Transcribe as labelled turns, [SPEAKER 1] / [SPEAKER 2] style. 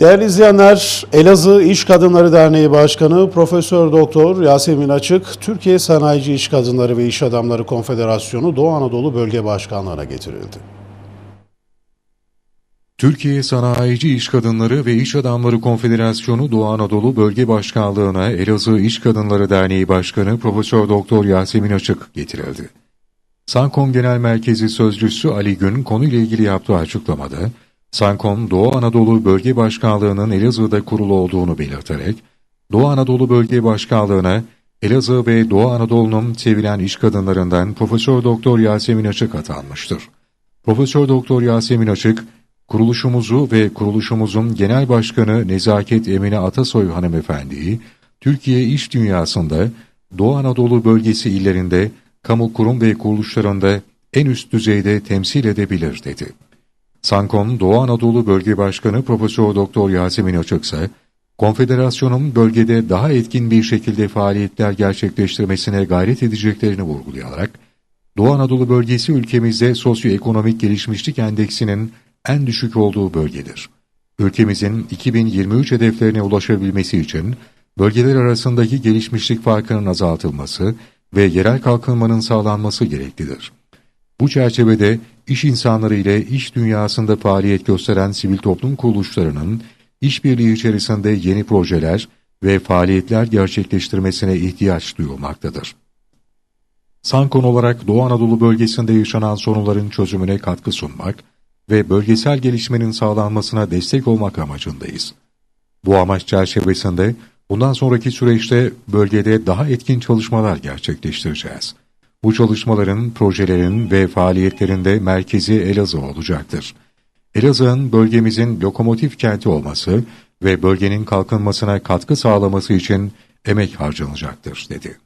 [SPEAKER 1] Değerli izleyenler, Elazığ İş Kadınları Derneği Başkanı Profesör Doktor Yasemin Açık, Türkiye Sanayici İş Kadınları ve İş Adamları Konfederasyonu Doğu Anadolu Bölge Başkanlığı'na getirildi.
[SPEAKER 2] Türkiye Sanayici İş Kadınları ve İş Adamları Konfederasyonu Doğu Anadolu Bölge Başkanlığı'na Elazığ İş Kadınları Derneği Başkanı Profesör Doktor Yasemin Açık getirildi. Sankom Genel Merkezi Sözcüsü Ali Gün konuyla ilgili yaptığı açıklamada, Sankom Doğu Anadolu Bölge Başkanlığı'nın Elazığ'da kurulu olduğunu belirterek, Doğu Anadolu Bölge Başkanlığı'na Elazığ ve Doğu Anadolu'nun sevilen iş kadınlarından Profesör Doktor Yasemin Açık atanmıştır. Profesör Doktor Yasemin Açık, kuruluşumuzu ve kuruluşumuzun genel başkanı Nezaket Emine Atasoy hanımefendiyi, Türkiye iş dünyasında Doğu Anadolu bölgesi illerinde, kamu kurum ve kuruluşlarında en üst düzeyde temsil edebilir dedi. Sankon Doğu Anadolu Bölge Başkanı Profesör Doktor Yasemin Açık ise, konfederasyonun bölgede daha etkin bir şekilde faaliyetler gerçekleştirmesine gayret edeceklerini vurgulayarak, Doğu Anadolu bölgesi ülkemizde sosyoekonomik gelişmişlik endeksinin en düşük olduğu bölgedir. Ülkemizin 2023 hedeflerine ulaşabilmesi için bölgeler arasındaki gelişmişlik farkının azaltılması ve yerel kalkınmanın sağlanması gereklidir. Bu çerçevede iş insanları ile iş dünyasında faaliyet gösteren sivil toplum kuruluşlarının işbirliği içerisinde yeni projeler ve faaliyetler gerçekleştirmesine ihtiyaç duyulmaktadır. Sankon olarak Doğu Anadolu bölgesinde yaşanan sorunların çözümüne katkı sunmak ve bölgesel gelişmenin sağlanmasına destek olmak amacındayız. Bu amaç çerçevesinde bundan sonraki süreçte bölgede daha etkin çalışmalar gerçekleştireceğiz. Bu çalışmaların, projelerin ve faaliyetlerinde merkezi Elazığ olacaktır. Elazığ'ın bölgemizin lokomotif kenti olması ve bölgenin kalkınmasına katkı sağlaması için emek harcanacaktır, dedi.